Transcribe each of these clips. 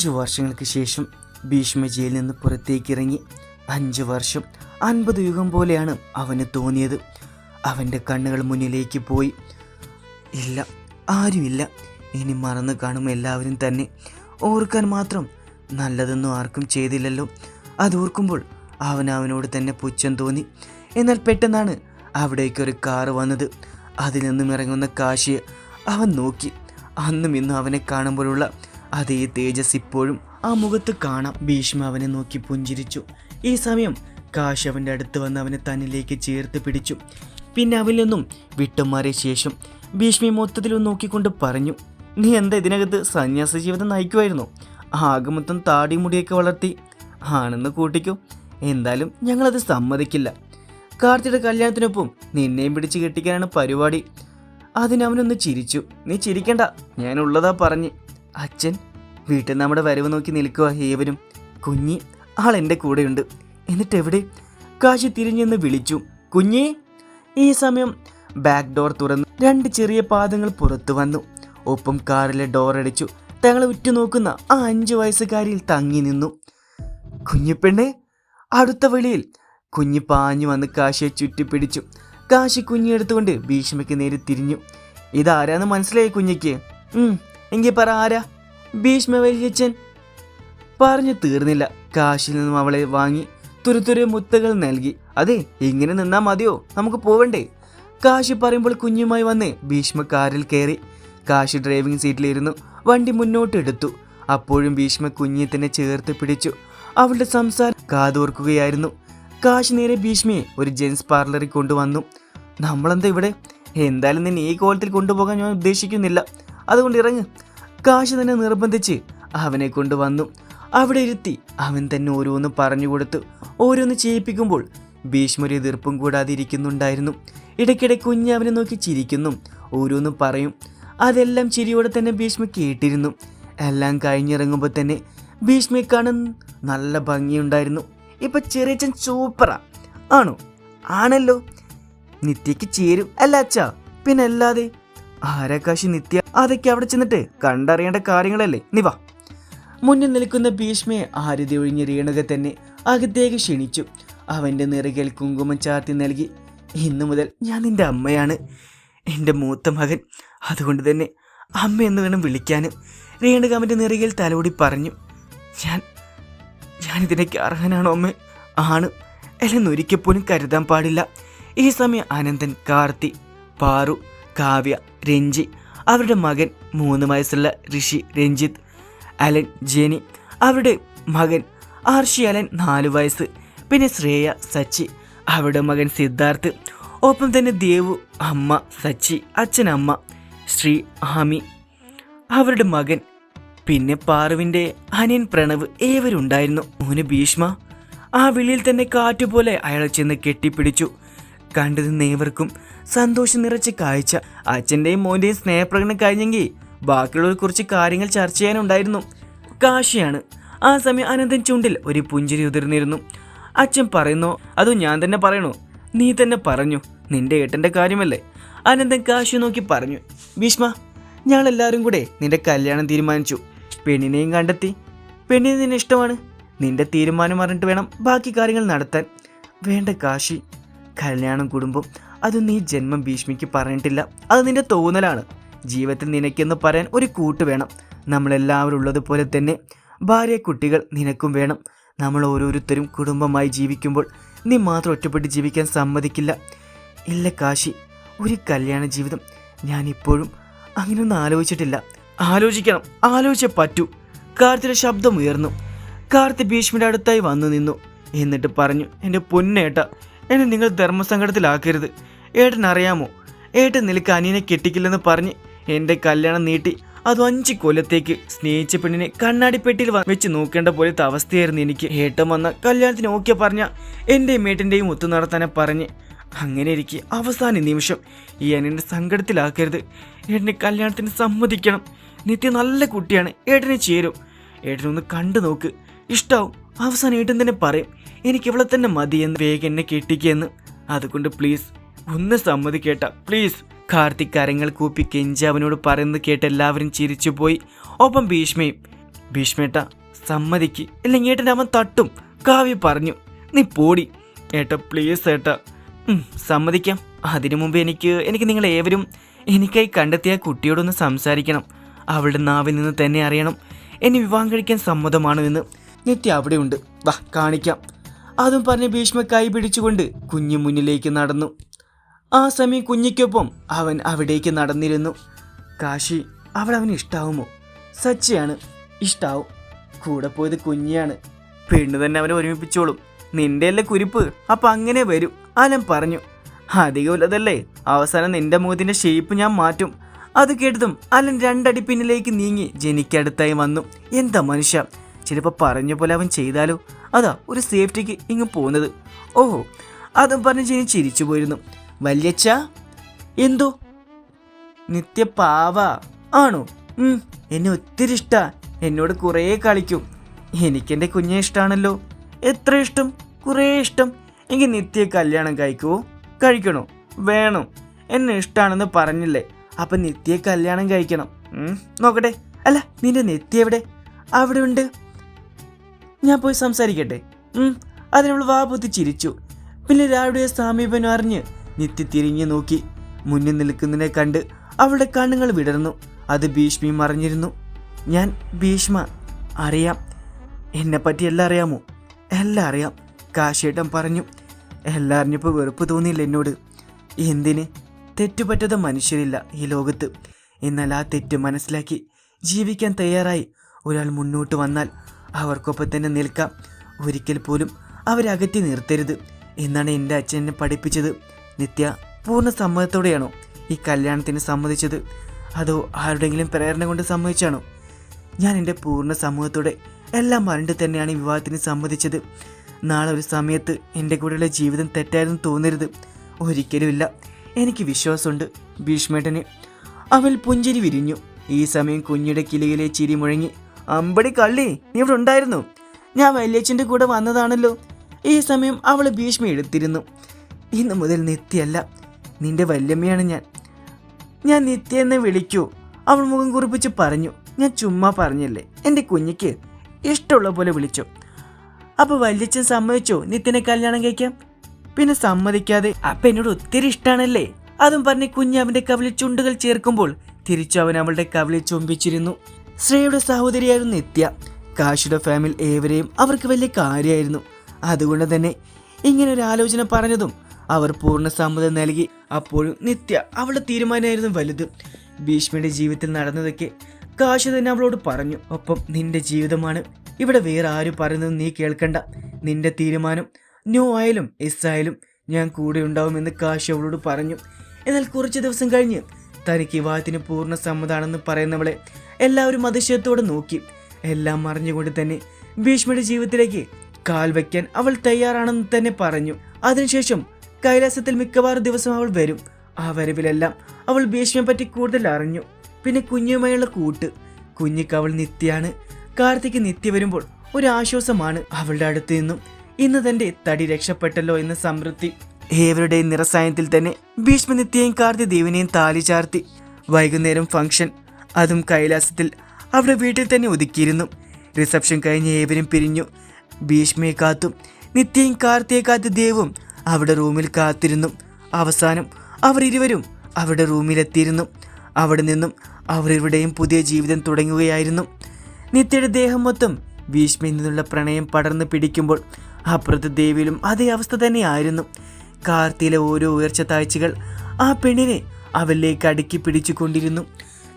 അഞ്ചു വർഷങ്ങൾക്ക് ശേഷം ഭീഷ്മ ജയിലിൽ നിന്ന് പുറത്തേക്കിറങ്ങി അഞ്ചു വർഷം അൻപത് യുഗം പോലെയാണ് അവന് തോന്നിയത്. അവന്റെ കണ്ണുകൾ മുന്നിലേക്ക് പോയി. ഇല്ല ആരുമില്ല. ഇനി മറന്നു കാണും എല്ലാവരും തന്നെ. ഓർക്കാൻ മാത്രം നല്ലതൊന്നും ആർക്കും ചെയ്തില്ലല്ലോ. അതോർക്കുമ്പോൾ അവൻ അവനോട് തന്നെ പുച്ഛം തോന്നി. എന്നാൽ പെട്ടെന്നാണ് അവിടേക്ക് ഒരു കാറ് വന്നത്. അതിൽ നിന്നും ഇറങ്ങുന്ന കാശിയെ അവൻ നോക്കി. അന്നും ഇന്നും അവനെ കാണുമ്പോഴുള്ള അതേ തേജസ് ഇപ്പോഴും ആ മുഖത്ത് കാണാം. ഭീഷ്മ അവനെ നോക്കി പുഞ്ചിരിച്ചു. ഈ സമയം കാശ് അവന്റെ അടുത്ത് വന്ന് അവനെ തന്നിലേക്ക് ചേർത്ത് പിടിച്ചു. പിന്നെ അവനിൽ നിന്നും വിട്ടുമാറിയ ശേഷം ഭീഷ്മി മൊത്തത്തിലൊന്ന് നോക്കിക്കൊണ്ട് പറഞ്ഞു നീ എന്താ ഇതിനകത്ത് സന്യാസ ജീവിതം നയിക്കുമായിരുന്നു ആകെ താടി മുടിയൊക്കെ വളർത്തി. ആണെന്ന് കൂട്ടിക്കോ. എന്തായാലും ഞങ്ങളത് സമ്മതിക്കില്ല. കാർത്തിയുടെ കല്യാണത്തിനൊപ്പം നിന്നെയും പിടിച്ച് കെട്ടിക്കാനാണ് പരിപാടി. അതിനവനൊന്ന് ചിരിച്ചു. നീ ചിരിക്കണ്ട. ഞാനുള്ളതാ പറഞ്ഞ്. അച്ഛൻ വീട്ടിൽ നമ്മുടെ വരവ് നോക്കി നിൽക്കുക ഏവരും. കുഞ്ഞി ആൾ എന്റെ കൂടെയുണ്ട്. എന്നിട്ട് എവിടെ കാശി തിരിഞ്ഞെന്ന് വിളിച്ചു. കുഞ്ഞി ഈ സമയം ബാക്ക് ഡോർ തുറന്ന് രണ്ട് ചെറിയ പാദങ്ങൾ പുറത്തു വന്നു. ഒപ്പം കാറിലെ ഡോർ അടിച്ചു. തങ്ങളെ ഉറ്റുനോക്കുന്ന ആ അഞ്ചു വയസ്സുകാരിയിൽ തങ്ങി നിന്നു. കുഞ്ഞിപ്പെണ്ണെ അടുത്ത വെളിയിൽ. കുഞ്ഞി പാഞ്ഞു വന്ന് കാശിയെ ചുറ്റിപ്പിടിച്ചു. കാശി കുഞ്ഞി എടുത്തുകൊണ്ട് ഭീഷ്മയ്ക്ക് നേരെ തിരിഞ്ഞു. ഇതാരാന്ന് മനസ്സിലായി കുഞ്ഞിക്ക്? എങ്കിൽ പറ ആരാ? ഭീഷ്മ വല്യച്ഛൻ പറഞ്ഞു തീർന്നില്ല. കാശിൽ നിന്നും അവളെ വാങ്ങി തുരുത്തുരു മുത്തകൾ നൽകി. അതെ ഇങ്ങനെ നിന്നാ മതിയോ? നമുക്ക് പോവണ്ടേ? കാശി പറയുമ്പോൾ കുഞ്ഞുമായി വന്ന് ഭീഷ്മ കാറിൽ കയറി കാശി ഡ്രൈവിംഗ് സീറ്റിലിരുന്നു വണ്ടി മുന്നോട്ട് എടുത്തു. അപ്പോഴും ഭീഷ്മ കുഞ്ഞിയെ തന്നെ ചേർത്ത് പിടിച്ചു. അവളുടെ സംസാരം കാതോർക്കുകയായിരുന്നു. കാശി നേരെ ഭീഷ്മയെ ഒരു ജെൻസ് പാർലറിൽ കൊണ്ടുവന്നു. നമ്മളെന്താ ഇവിടെ? എന്തായാലും നിന്നെ ഈ കോലത്തിൽ കൊണ്ടുപോകാൻ ഞാൻ ഉദ്ദേശിക്കുന്നില്ല. അതുകൊണ്ട് ഇറങ്ങ്. കാശ് തന്നെ നിർബന്ധിച്ച് അവനെ കൊണ്ടുവന്നു. അവിടെ ഇരുത്തി അവൻ തന്നെ ഓരോന്ന് പറഞ്ഞു കൊടുത്തു ഓരോന്ന് ചെയ്യിപ്പിക്കുമ്പോൾ ഭീഷ്മര് എതിർപ്പും കൂടാതെ ഇരിക്കുന്നുണ്ടായിരുന്നു. ഇടയ്ക്കിടെ കുഞ്ഞ് അവനെ നോക്കി ചിരിക്കുന്നു. ഓരോന്നും പറയും. അതെല്ലാം ചിരിയോടെ തന്നെ ഭീഷ്മ കേട്ടിരുന്നു. എല്ലാം കഴിഞ്ഞിറങ്ങുമ്പോൾ തന്നെ ഭീഷ്മയെ കാണാൻ നല്ല ഭംഗിയുണ്ടായിരുന്നു. ഇപ്പൊ ചെറിയച്ചൻ സൂപ്പറാ. ആണോ? ആണല്ലോ. നിത്യക്ക് ചേരും. അല്ല അച്ഛാ പിന്നെ അല്ലാതെ ആരാകാശി നിത്യ അതൊക്കെ അവിടെ ചെന്നിട്ട് കണ്ടറിയേണ്ട കാര്യങ്ങളല്ലേ? നീ വാ. മുന്നിൽ നിൽക്കുന്ന ഭീഷ്മയെ ആരതി ഒഴിഞ്ഞ രേണുക തന്നെ അകത്തേക്ക് ക്ഷണിച്ചു. അവന്റെ നിറകിൽ കുങ്കുമം ചാർത്തി നൽകി. ഇന്നു മുതൽ ഞാൻ നിന്റെ അമ്മയാണ്. എന്റെ മൂത്ത മകൻ. അതുകൊണ്ട് തന്നെ അമ്മ എന്ന് വേണം വിളിക്കാൻ രേണുക അവന്റെ നിറകിൽ തലോടി പറഞ്ഞു. ഞാൻ ഞാനിതിനൊക്കെ അർഹനാണോ അമ്മ? ആണ്. അല്ലെന്നൊരിക്കൽ പോലും കരുതാൻ പാടില്ല. ഈ സമയം അനന്തൻ കാർത്തി പാറു കാവ്യ രഞ്ജി അവരുടെ മകൻ മൂന്ന് വയസ്സുള്ള ഋഷി രഞ്ജിത്ത് അലൻ ജെനി അവരുടെ മകൻ ആർഷി അലൻ നാല് വയസ്സ് പിന്നെ ശ്രേയ സച്ചി അവരുടെ മകൻ സിദ്ധാർത്ഥ് ഒപ്പം തന്നെ ദേവു അമ്മ സച്ചി അച്ഛനമ്മ ശ്രീ ആമി അവരുടെ മകൻ പിന്നെ പാറുവിന്റെ അനിയൻ പ്രണവ് ഏവരുണ്ടായിരുന്നു. മോന് ഭീഷ്മ ആ വിളിയിൽ തന്നെ കാറ്റുപോലെ അയാളെ ചെന്ന് കെട്ടിപ്പിടിച്ചു. കണ്ടു നിന്നേവർക്കും സന്തോഷം നിറച്ച കാഴ്ച. അച്ഛന്റെയും മോന്റെയും സ്നേഹപ്രകടനം കഴിഞ്ഞെങ്കിൽ ബാക്കിയുള്ളവർ കുറച്ച് കാര്യങ്ങൾ ചർച്ച ചെയ്യാനുണ്ടായിരുന്നു. കാശിയാണ്. ആ സമയം അനന്തൻ ചുണ്ടിൽ ഒരു പുഞ്ചിരി ഉതിർന്നിരുന്നു. അച്ഛൻ പറയുന്നോ അതോ ഞാൻ തന്നെ പറയണോ? നീ തന്നെ പറഞ്ഞു. നിന്റെ ഏട്ടന്റെ കാര്യമല്ലേ? അനന്തൻ കാശി നോക്കി പറഞ്ഞു. ഭീഷ്മ ഞങ്ങളെല്ലാവരും കൂടെ നിന്റെ കല്യാണം തീരുമാനിച്ചു. പെണ്ണിനെയും കണ്ടെത്തി. പെണ്ണിന് നിന്നെ ഇഷ്ടമാണ്. നിന്റെ തീരുമാനം അറിഞ്ഞിട്ട് വേണം ബാക്കി കാര്യങ്ങൾ നടത്താൻ. വേണ്ട കാശി. കല്യാണം കുടുംബം. അത് നീ ജന്മം ഭീഷ്മിക്ക് പറഞ്ഞിട്ടില്ല. അത് നിന്റെ തോന്നലാണ്. ജീവിതത്തിൽ നിനക്കെന്ന് പറയാൻ ഒരു കൂട്ട് വേണം. നമ്മളെല്ലാവരും ഉള്ളതുപോലെ തന്നെ ഭാര്യ കുട്ടികൾ നിനക്കും വേണം. നമ്മൾ ഓരോരുത്തരും കുടുംബമായി ജീവിക്കുമ്പോൾ നീ മാത്രം ഒറ്റപ്പെട്ട് ജീവിക്കാൻ സമ്മതിക്കില്ല. ഇല്ല കാശി ഒരു കല്യാണ ജീവിതം ഞാൻ ഇപ്പോഴും അങ്ങനെയൊന്നും ആലോചിച്ചിട്ടില്ല. ആലോചിക്കണം ആലോചിച്ചേ പറ്റൂ. കാർത്തിയുടെ ശബ്ദം ഉയർന്നു. കാർത്തി ഭീഷ്മിയുടെ അടുത്തായി വന്നു നിന്നു. എന്നിട്ട് പറഞ്ഞു എന്റെ പൊന്നേട്ട എന്നെ നിങ്ങൾ ധർമ്മസങ്കടത്തിലാക്കരുത്. ഏട്ടൻ അറിയാമോ ഏട്ടൻ നിനക്ക് അനിയനെ കെട്ടിക്കില്ലെന്ന് പറഞ്ഞ് എന്റെ കല്യാണം നീട്ടി അതും അഞ്ച് കൊല്ലത്തേക്ക് സ്നേഹിച്ച പെണ്ണിനെ കണ്ണാടിപ്പെട്ടിയിൽ വെച്ച് നോക്കേണ്ട പോലത്തെ അവസ്ഥയായിരുന്നു എനിക്ക്. ഏട്ടൻ വന്ന കല്യാണത്തിന് ഓക്കെ പറഞ്ഞ എന്റെയും ഏട്ടന്റെയും ഒത്തു നടത്താനെ പറഞ്ഞ് അങ്ങനെ ഇരിക്കെ അവസാന നിമിഷം ഈ അനിയനെ സങ്കടത്തിലാക്കരുത്. ഏട്ടനെ കല്യാണത്തിന് സമ്മതിക്കണം. നിത്യ നല്ല കുട്ടിയാണ്. ഏട്ടനെ ചേരും. ഏട്ടനൊന്ന് കണ്ടു നോക്ക്. ഇഷ്ടാവും. അവസാനം ഏട്ടൻ തന്നെ പറയും എനിക്ക് ഇവളെ തന്നെ മതിയെന്ന്. വേഗം എന്നെ കെട്ടിക്കെന്ന് അതുകൊണ്ട് പ്ലീസ് ഒന്ന് സമ്മതിക്കേട്ട. പ്ലീസ് കാർത്തിക് കരങ്ങൾ കൂപ്പി കെഞ്ചി അവനോട് പറയുന്നത് കേട്ട് എല്ലാവരും ചിരിച്ചുപോയി. ഒപ്പം ഭീഷ്മയും ഭീഷ്മേട്ട സമ്മതിക്ക്. ഇല്ലെങ്കിൽ ഏട്ടന്റെ അവൻ തട്ടും. കാവ്യ പറഞ്ഞു നീ പോടി. ഏട്ട പ്ലീസ് ഏട്ട. സമ്മതിക്കാം. അതിനു മുമ്പ് എനിക്ക് എനിക്ക് നിങ്ങൾ ഏവരും എനിക്കായി കണ്ടെത്തിയ കുട്ടിയോടൊന്ന് സംസാരിക്കണം. അവളുടെ നാവിൽ നിന്ന് തന്നെ അറിയണം. എന്നെ വിവാഹം കഴിക്കാൻ സമ്മതമാണോ എന്ന്. നിത്യ അവിടെയുണ്ട്. വാ കാണിക്കാം. അതും പറഞ്ഞ് ഭീഷ്മ കൈ പിടിച്ചുകൊണ്ട് കുഞ്ഞു മുന്നിലേക്ക് നടന്നു. ആ സമയം കുഞ്ഞിക്കൊപ്പം അവൻ അവിടേക്ക് നടന്നിരുന്നു. കാശി അവൾ അവന് ഇഷ്ടാവുമോ? സച്ചിയാണ് ഇഷ്ടാവും. കൂടെ പോയത് കുഞ്ഞിയാണ്. പെണ്ണ് തന്നെ അവനെ ഒരുമിപ്പിച്ചോളും. നിന്റെ അല്ലേ കുരിപ്പ്? അപ്പം അങ്ങനെ വരും അലൻ പറഞ്ഞു. അധികമില്ലതല്ലേ അവസാനം നിന്റെ മുഖത്തിന്റെ ഷേപ്പ് ഞാൻ മാറ്റും. അത് കേട്ടതും അലൻ രണ്ടടി പിന്നിലേക്ക് നീങ്ങി ജനിക്കടുത്തായി വന്നു. എന്താ മനുഷ്യ ചിലപ്പോൾ പറഞ്ഞ പോലെ അവൻ ചെയ്താലോ? അതാ ഒരു സേഫ്റ്റിക്ക് ഇങ്ങ് പോകുന്നത് ഓഹോ അതും പറഞ്ഞ് ജനി ചിരിച്ചു പോയിരുന്നു വല്യച്ഛ? എന്തോ? നിത്യപാവ. ആണോ? എന്നെ ഒത്തിരി ഇഷ്ടാ. എന്നോട് കുറേ കളിക്കും. എനിക്കെന്റെ കുഞ്ഞെ ഇഷ്ടമാണല്ലോ എത്ര ഇഷ്ടം? കുറേ ഇഷ്ടം. എങ്കിൽ നിത്യ കല്യാണം കഴിക്കുമോ കഴിക്കണോ? വേണം? എന്നെ ഇഷ്ടമാണെന്ന് പറഞ്ഞില്ലേ. അപ്പം നിത്യയെ കല്യാണം കഴിക്കണം. നോക്കട്ടെ. അല്ല നിന്റെ നിത്യ എവിടെ? അവിടെ ഉണ്ട് ഞാൻ പോയി സംസാരിക്കട്ടെ. അതിനവൾ വാ പൊത്തി ചിരിച്ചു. പിന്നെ രാവിലെ സമീപനം അറിഞ്ഞ് നിത്യ തിരിഞ്ഞു നോക്കി. മുന്നിൽ നിൽക്കുന്നതിനെ കണ്ട് അവളുടെ കണ്ണുകൾ വിടർന്നു. അത് ഭീഷ്മയും അറിഞ്ഞിരുന്നു. ഞാൻ ഭീഷ്മ. അറിയാം. എന്നെപ്പറ്റി എല്ലാം അറിയാമോ? എല്ലാം അറിയാം കാശേട്ടൻ പറഞ്ഞു. എല്ലാം അറിഞ്ഞപ്പോൾ വെറുപ്പ് തോന്നിയില്ല എന്നോട്? എന്തിന്? തെറ്റുപറ്റത് മനുഷ്യരില്ല ഈ ലോകത്ത്. എന്നാൽ ആ തെറ്റ് മനസ്സിലാക്കി ജീവിക്കാൻ തയ്യാറായി. ഒരാൾ മുന്നോട്ട് വന്നാൽ അവർക്കൊപ്പം തന്നെ നിൽക്കാം. ഒരിക്കൽ പോലും അവരെ അകറ്റി നിർത്തരുത് എന്നാണ് എന്റെ അച്ഛൻ എന്നെ പഠിപ്പിച്ചത്. നിത്യ പൂർണ സമ്മതത്തോടെയാണോ ഈ കല്യാണത്തിന് സമ്മതിച്ചത്? അതോ ആരുടെങ്കിലും പ്രേരണ കൊണ്ട് സമ്മതിച്ചാണോ? ഞാൻ എന്റെ പൂർണ സമൂഹത്തോടെ എല്ലാം പറഞ്ഞിട്ട് തന്നെയാണ് ഈ വിവാഹത്തിന് സമ്മതിച്ചത്. നാളെ ഒരു സമയത്ത് എന്റെ കൂടെയുള്ള ജീവിതം തെറ്റായിരുന്നു തോന്നരുത്. ഒരിക്കലുമില്ല. എനിക്ക് വിശ്വാസമുണ്ട്. ഭീഷ്മേട്ടന് അവൾ പുഞ്ചിരി വിരിഞ്ഞു. ഈ സമയം കുഞ്ഞിയുടെ കിളിയിലെ ചിരി മുഴങ്ങി അമ്പടി കള്ളി നീ ഇവിടെ ഉണ്ടായിരുന്നു. ഞാൻ വല്യച്ഛന്റെ കൂടെ വന്നതാണല്ലോ. ഈ സമയം അവൾ ഭീഷ്മ എടുത്തിരുന്നു. ഇന്നു മുതൽ നിത്യല്ല നിന്റെ വല്യമ്മയാണ് ഞാൻ. ഞാൻ നിത്യ എന്നെ വിളിക്കൂ. അവൾ മുഖം കുറിപ്പിച്ച് പറഞ്ഞു. ഞാൻ ചുമ്മാ പറഞ്ഞല്ലേ? എന്റെ കുഞ്ഞിക്ക് ഇഷ്ടമുള്ള പോലെ വിളിച്ചു. അപ്പൊ വല്യച്ഛൻ സമ്മതിച്ചോ? നിത്യനെ കല്യാണം കഴിക്കാം പിന്നെ സമ്മതിക്കാതെ അപ്പൊ എന്നോട് ഒത്തിരി ഇഷ്ടമാണല്ലേ അതും പറഞ്ഞ് കുഞ്ഞ് അവന്റെ കവിളിൽ ചുണ്ടുകൾ ചേർക്കുമ്പോൾ തിരിച്ചു അവൻ അവളുടെ കവിളിൽ ചുംബിച്ചിരുന്നു. ശ്രേയയുടെ സഹോദരിയായിരുന്നു നിത്യ. കാശിയുടെ ഫാമിലി ഏവരെയും അവർക്ക് വലിയ കാര്യമായിരുന്നു. അതുകൊണ്ട് തന്നെ ഇങ്ങനെ ഒരു ആലോചന പറഞ്ഞതും അവർ പൂർണ സമ്മതം നൽകി. അപ്പോഴും നിത്യ അവളുടെ തീരുമാനമായിരുന്നു വലുത്. ഭീഷ്മയുടെ ജീവിതത്തിൽ നടന്നതൊക്കെ കാശി തന്നെ അവളോട് പറഞ്ഞു. ഒപ്പം നിന്റെ ജീവിതമാണ്. ഇവിടെ വേറെ ആരും പറയുന്നത് നീ കേൾക്കണ്ട. നിന്റെ തീരുമാനം ന്യൂ ആയാലും എസ് ആയാലും ഞാൻ കൂടെ ഉണ്ടാവുമെന്ന് കാശി അവളോട് പറഞ്ഞു. എന്നാൽ കുറച്ച് ദിവസം കഴിഞ്ഞ് തനിക്ക് വിവാഹത്തിന് പൂർണ സമ്മതാണെന്ന് പറയുന്നവളെ എല്ലാവരും അതിശയത്തോടെ നോക്കി. എല്ലാം അറിഞ്ഞുകൊണ്ട് തന്നെ ഭീഷ്മയുടെ ജീവിതത്തിലേക്ക് കാൽ വയ്ക്കാൻ അവൾ തയ്യാറാണെന്ന് തന്നെ പറഞ്ഞു. അതിനുശേഷം കൈലാസത്തിൽ മിക്കവാറും ദിവസം അവൾ വരും. ആ വരവിലെല്ലാം അവൾ ഭീഷ്മയെ പറ്റി കൂടുതൽ അറിഞ്ഞു. പിന്നെ കുഞ്ഞുമായുള്ള കൂട്ട്. കുഞ്ഞിക്ക് അവൾ നിത്യാണ് കാർത്തിക്ക് നിത്യ വരുമ്പോൾ ഒരു ആശ്വാസമാണ് അവളുടെ അടുത്ത് നിന്നും. ഇന്ന് തന്റെ തടി രക്ഷപ്പെട്ടല്ലോ എന്ന സംതൃപ്തി. ഏവരുടെയും നിറസായത്തിൽ തന്നെ ഭീഷ്മ നിത്യയും കാർത്തി ദേവിനെയും താലി ചാർത്തി. വൈകുന്നേരം ഫംഗ്ഷൻ. അതും കൈലാസത്തിൽ അവിടെ വീട്ടിൽ തന്നെ ഒതുക്കിയിരുന്നു. റിസപ്ഷൻ കഴിഞ്ഞ് ഏവരും പിരിഞ്ഞു. ഭീഷ്മയെ കാത്തും നിത്യയും കാർത്തിയെ കാത്ത് ദേവും അവിടെ റൂമിൽ കാത്തിരുന്നു. അവസാനം അവരിരുവരും അവരുടെ റൂമിലെത്തിയിരുന്നു. അവിടെ നിന്നും അവരിവിടെയും പുതിയ ജീവിതം തുടങ്ങുകയായിരുന്നു. നിത്യയുടെ ദേഹം മൊത്തം ഭീഷ്മയിൽ നിന്നുള്ള പ്രണയം പടർന്നു പിടിക്കുമ്പോൾ അപ്പുറത്ത് ദേവിയിലും അതേ അവസ്ഥ തന്നെയായിരുന്നു. കാർത്തിയിലെ ഓരോ ഉയർച്ച താഴ്ചകൾ ആ പെണ്ണിനെ അവളിലേക്ക് അടുക്കി പിടിച്ചുകൊണ്ടിരുന്നു.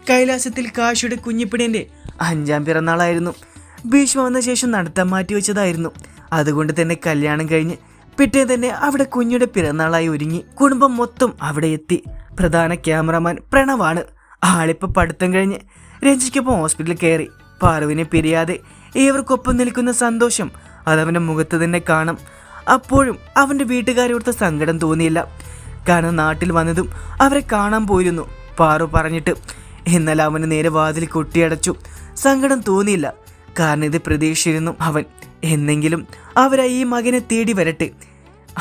കൈലാസത്തിൽ കാശിയുടെ കുഞ്ഞിപ്പിണിന്റെ അഞ്ചാം പിറന്നാളായിരുന്നു. ഭീഷ്മ വന്ന ശേഷം നടത്താൻ മാറ്റി വെച്ചതായിരുന്നു അതുകൊണ്ട് തന്നെ കല്യാണം കഴിഞ്ഞ് പിറ്റേ തന്നെ അവിടെ കുഞ്ഞിയുടെ പിറന്നാളായി ഒരുങ്ങി കുടുംബം മൊത്തം അവിടെ എത്തി. പ്രധാന ക്യാമറമാൻ പ്രണവാണ്. ആളിപ്പോൾ പഠിത്തം കഴിഞ്ഞ് രഞ്ജിക്കൊപ്പം ഹോസ്പിറ്റലിൽ കയറി. പാർവിനെ പിരിയാതെ ഏവർക്കൊപ്പം നിൽക്കുന്ന സന്തോഷം അതവന്റെ മുഖത്ത് തന്നെ കാണാം. അപ്പോഴും അവന്റെ വീട്ടുകാരോടുത്ത സങ്കടം തോന്നിയില്ല. കാരണം നാട്ടിൽ വന്നതും അവരെ കാണാൻ പോയിരുന്നു. പാറു പറഞ്ഞിട്ട് എന്നാൽ അവന് നേരെ വാതിൽ കൊട്ടിയടച്ചു. സങ്കടം തോന്നിയില്ല. കാരണം ഇത് പ്രതീക്ഷിച്ചിരുന്നു അവൻ. എന്നെങ്കിലും അവരാ ഈ മകനെ തേടി വരട്ടെ.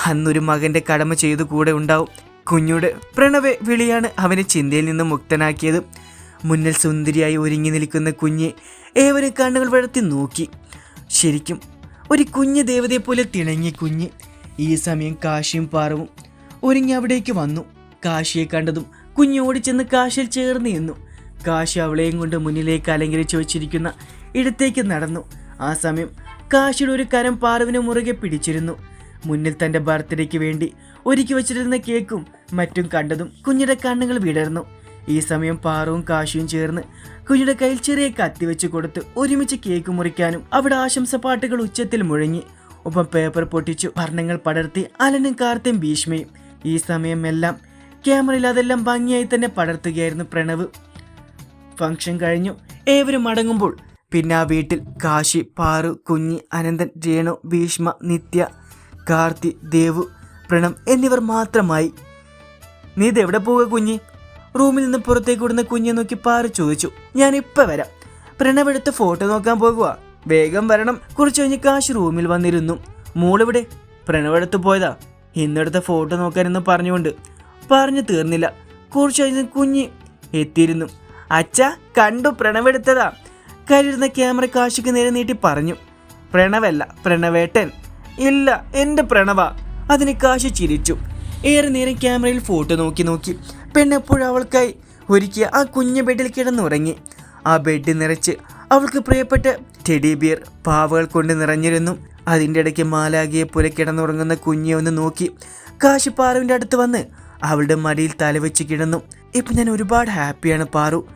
അന്നൊരു മകന്റെ കടമ ചെയ്തു കൂടെ ഉണ്ടാവും. കുഞ്ഞുടെ പ്രണവ വിളിയാണ് അവനെ ചിന്തയിൽ നിന്ന് മുക്തനാക്കിയത്. മുന്നിൽ സുന്ദരിയായി ഒരുങ്ങി നിൽക്കുന്ന കുഞ്ഞെ ഏവരും കണ്ണുകൾ വളർത്തി നോക്കി. ശരിക്കും ഒരു കുഞ്ഞ് ദേവതയെ പോലെ തിണങ്ങി കുഞ്ഞ്. ഈ സമയം കാശിയും പാറവും ഒരുങ്ങി അവിടേക്ക് വന്നു. കാശിയെ കണ്ടതും കുഞ്ഞ് ഓടിച്ചെന്ന് കാശിൽ ചേർന്ന് നിന്നു. കാശി അവളെയും കൊണ്ട് മുന്നിലേക്ക് അലങ്കരിച്ചു വച്ചിരിക്കുന്ന ഇടത്തേക്ക് നടന്നു. ആ സമയം കാശിയുടെ ഒരു കരം പാറുവിനെ മുറുകെ പിടിച്ചിരുന്നു. മുന്നിൽ തന്റെ ബർത്ത്ഡേക്ക് വേണ്ടി ഒരുക്കി വെച്ചിരുന്ന കേക്കും മറ്റും കണ്ടതും കുഞ്ഞിയുടെ കണ്ണുകൾ വിടർന്നു. ഈ സമയം പാറവും കാശിയും ചേർന്ന് കുഞ്ഞിയുടെ കയ്യിൽ ചെറിയ കത്തി വെച്ച് കൊടുത്ത് ഒരുമിച്ച് കേക്ക് മുറിക്കാനും അവിടെ ആശംസ പാട്ടുകൾ ഉച്ചത്തിൽ മുഴങ്ങി. ഒപ്പം പേപ്പർ പൊട്ടിച്ചു വർണങ്ങൾ പടർത്തി അലനും കാർത്തയും ഭീഷ്മയും. ഈ സമയം എല്ലാം ക്യാമറയിൽ അതെല്ലാം ഭംഗിയായി തന്നെ പടർത്തുകയായിരുന്നു പ്രണവ്. ഫംഗ്ഷൻ കഴിഞ്ഞു. ഏവരും മടങ്ങുമ്പോൾ പിന്നെ ആ വീട്ടിൽ കാശി പാറു കുഞ്ഞി അനന്തൻ രേണു ഭീഷ്മ നിത്യ കാർത്തി ദേവു പ്രണം എന്നിവർ മാത്രമായി. നീ ഇതെവിടെ പോവുക കുഞ്ഞി? റൂമിൽ നിന്ന് പുറത്തേക്ക് വിടുന്ന കുഞ്ഞെ നോക്കി പാറു ചോദിച്ചു. ഞാൻ ഇപ്പം വരാം. പ്രണവ് എടുത്ത് ഫോട്ടോ നോക്കാൻ പോകുക വേഗം വരണം. കുറച്ച് കഴിഞ്ഞ് കാശ് റൂമിൽ വന്നിരുന്നു. മോളിവിടെ? പ്രണവ് എടുത്ത് പോയതാ. ഇന്നെടുത്ത ഫോട്ടോ നോക്കാനെന്ന് പറഞ്ഞുകൊണ്ട്. പറഞ്ഞു തീർന്നില്ല. കുറച്ച് കഴിഞ്ഞ് കുഞ്ഞി എത്തിയിരുന്നു. അച്ഛ കണ്ടു പ്രണവെടുത്തതാ കയ്യിലിരുന്ന ക്യാമറ കാശിക്ക് നേരെ നീട്ടി പറഞ്ഞു. പ്രണവല്ല പ്രണവേട്ടൻ. ഇല്ല എന്റെ പ്രണവ. അതിന് കാശി ചിരിച്ചു. ഏറെ നേരം ക്യാമറയിൽ ഫോട്ടോ നോക്കി നോക്കി. പെണ്ണെപ്പോഴും അവൾക്കായി ഒരുക്കിയ ആ കുഞ്ഞു ബെഡിൽ കിടന്നുറങ്ങി. ആ ബെഡ് നിറച്ച് അവൾക്ക് പ്രിയപ്പെട്ട ടെഡി ബിയർ പാവകൾ കൊണ്ട് നിറഞ്ഞിരുന്നു. അതിന്റെ ഇടയ്ക്ക് മാലാകിയെ പോലെ കിടന്നുറങ്ങുന്ന കുഞ്ഞെ ഒന്ന് നോക്കി. കാശി പാറുവിന്റെ അടുത്ത് വന്ന് അവളുടെ മടിയിൽ തലവെച്ച് കിടന്നു. ഇപ്പം ഞാൻ ഒരുപാട് ഹാപ്പിയാണ് പാറു.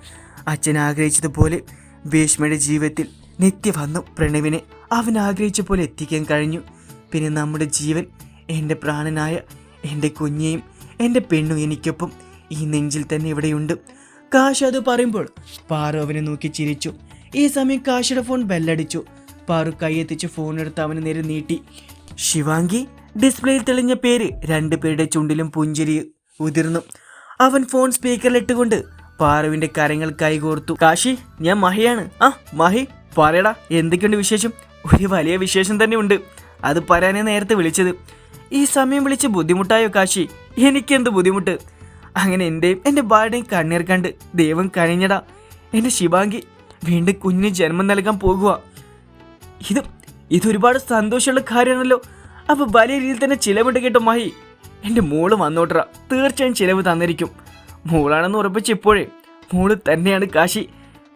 അച്ഛൻ ആഗ്രഹിച്ചതുപോലെ ഭീഷ്മയുടെ ജീവിതത്തിൽ നിത്യ വന്നു പ്രണവിനെ. അവൻ ആഗ്രഹിച്ച പോലെ എത്തിക്കാൻ കഴിഞ്ഞു. പിന്നെ നമ്മുടെ ജീവൻ എന്റെ പ്രാണനായ എന്റെ കുഞ്ഞെയും എന്റെ പെണ്ണും എനിക്കൊപ്പം ഈ നെഞ്ചിൽ തന്നെ ഇവിടെയുണ്ട്. കാശ് അത് പറയുമ്പോൾ പാറു അവനെ നോക്കി ചിരിച്ചു. ഈ സമയം കാശിയുടെ ഫോൺ ബെല്ലടിച്ചു. പാറു കൈയെത്തിച്ച് ഫോൺ എടുത്ത് അവന് നേരെ നീട്ടി. ശിവാംഗി ഡിസ്പ്ലേയിൽ തെളിഞ്ഞ പേര്. രണ്ടുപേരുടെ ചുണ്ടിലും പുഞ്ചിരി ഉതിർന്നു. അവൻ ഫോൺ സ്പീക്കറിലിട്ടുകൊണ്ട് പാറുവിന്റെ കരങ്ങൾ കൈകോർത്തു. കാശി ഞാൻ മഹിയാണ്. ആ മഹി പറയടാ എന്തൊക്കെയുണ്ട് വിശേഷം? ഒരു വലിയ വിശേഷം തന്നെ ഉണ്ട് അത് പറയാനേ നേരത്തെ വിളിച്ചത്. ഈ സമയം വിളിച്ച് ബുദ്ധിമുട്ടായോ കാശി? എനിക്കെന്ത് ബുദ്ധിമുട്ട്? അങ്ങനെ എന്റെയും എന്റെ ഭാര്യയുടെയും കണ്ണീർ കണ്ട് ദൈവം കഴിഞ്ഞടാ എന്റെ ശിവാംഗി വീണ്ടും കുഞ്ഞിന് ജന്മം നൽകാൻ പോകുക ഇത് ഇതൊരുപാട് സന്തോഷമുള്ള കാര്യമാണല്ലോ. അപ്പൊ വലിയ രീതിയിൽ തന്നെ ചിലവുണ്ട് കേട്ടോ മഹി. എന്റെ മോൾ വന്നോട്ടറ തീർച്ചയായും ചിലവ് തന്നിരിക്കും. മോളാണെന്ന് ഉറപ്പിച്ച് ഇപ്പോഴേ മോൾ തന്നെയാണ് കാശി.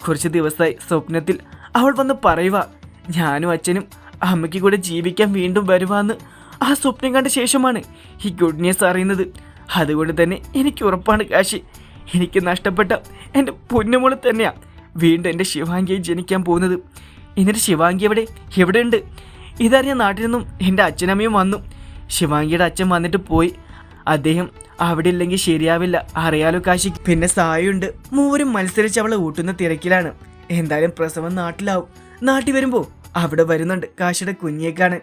കുറച്ച് ദിവസമായി സ്വപ്നത്തിൽ അവൾ വന്ന് പറയുക ഞാനും അച്ഛനും അമ്മയ്ക്ക് കൂടെ ജീവിക്കാൻ വീണ്ടും വരുവാന്ന് ആ സ്വപ്നം കണ്ട ശേഷമാണ് ഈ ഗുഡ് ന്യൂസ് അറിയുന്നത്. അതുകൊണ്ട് തന്നെ എനിക്ക് ഉറപ്പാണ് കാശി. എനിക്ക് നഷ്ടപ്പെട്ട എന്റെ പൊന്നുമോൾ തന്നെയാ വീണ്ടും എന്റെ ശിവാംഗിയെ ജനിക്കാൻ പോകുന്നത്. എന്നിട്ട് ശിവാംഗി എവിടെ? എവിടെയുണ്ട്? ഇതറിഞ്ഞ നാട്ടിൽ നിന്നും എന്റെ അച്ഛനമ്മയും വന്നു. ശിവാംഗിയുടെ അച്ഛൻ വന്നിട്ട് പോയി. അദ്ദേഹം അവിടെ ഇല്ലെങ്കിൽ ശരിയാവില്ല. അറിയാലോ കാശി. പിന്നെ സായുണ്ട്. മൂവരും മത്സരിച്ച് അവളെ ഊട്ടുന്ന തിരക്കിലാണ്. എന്തായാലും പ്രസവം നാട്ടിലാവും. നാട്ടിൽ വരുമ്പോ അവിടെ വരുന്നുണ്ട് കാശിയുടെ കുഞ്ഞിയെ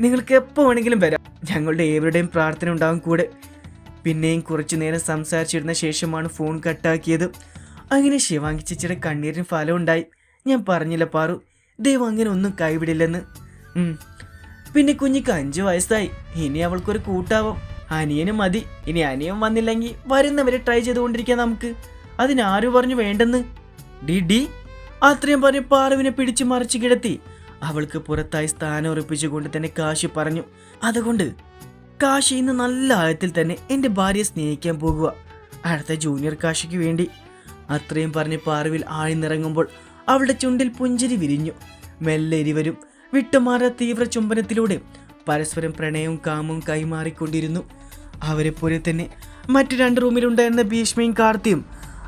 നിങ്ങൾക്ക് എപ്പോ വേണമെങ്കിലും വരാം. ഞങ്ങളുടെ ഏവരുടെയും പ്രാർത്ഥന ഉണ്ടാകും കൂടെ. പിന്നെയും കുറച്ചു നേരം സംസാരിച്ചിരുന്ന ശേഷമാണ് ഫോൺ കട്ടാക്കിയത് അങ്ങനെ ശിവാങ്കി ചേച്ചിയുടെ കണ്ണീരിന് ഫലം ഉണ്ടായി. ഞാൻ പറഞ്ഞില്ല പാറു. ദൈവം അങ്ങനെ ഒന്നും കൈവിടില്ലെന്ന്. പിന്നെ കുഞ്ഞിക്ക് അഞ്ചു വയസ്സായി. ഇനി അവൾക്കൊരു കൂട്ടാവും. അനിയനും മതി. ഇനി അനിയൻ വന്നില്ലെങ്കിൽ വരുന്നവരെ ട്രൈ ചെയ്തുകൊണ്ടിരിക്കാം നമുക്ക്. അതിനാരു പറഞ്ഞു വേണ്ടെന്ന്? ഡി ഡി അത്രയും പറഞ്ഞ് പാറുവിനെ പിടിച്ചു മറിച്ച് കിടത്തി. അവൾക്ക് പുറത്തായി സ്ഥാനം ഉറപ്പിച്ചുകൊണ്ട് തന്നെ കാശി പറഞ്ഞു. അതുകൊണ്ട് കാശി ഇന്ന് നല്ല ആഴത്തിൽ തന്നെ എന്റെ ഭാര്യയെ സ്നേഹിക്കാൻ പോകുക. അടുത്ത ജൂനിയർ കാശിക്ക് വേണ്ടി. അത്രയും പറഞ്ഞ് പാറുവിൽ ആഴ്ന്നിറങ്ങുമ്പോൾ അവളുടെ ചുണ്ടിൽ പുഞ്ചിരി വിരിഞ്ഞു. മെല്ലെ ഇരുവരും വിട്ടുമാറ തീവ്ര ചുംബനത്തിലൂടെ പരസ്പരം പ്രണയവും കാമവും കൈമാറിക്കൊണ്ടിരുന്നു. അവരെ പോലെ തന്നെ മറ്റു രണ്ട് റൂമിലുണ്ടായിരുന്ന ഭീഷ്മയും കാർത്തിയും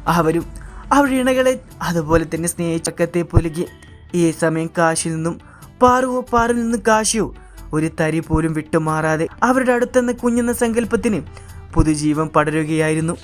അവരും അവരുടെ ഇണകളെ അതുപോലെ തന്നെ സ്നേഹിച്ചക്കത്തെ പുലുകി. ഈ സമയം കാശിൽ നിന്നും പാറുവോ പാറിൽ നിന്ന് കാശിയോ ഒരു തരി പോലും വിട്ടുമാറാതെ അവരുടെ അടുത്തെന്ന കുഞ്ഞെന്ന സങ്കല്പത്തിന് പുതുജീവൻ പടരുകയായിരുന്നു.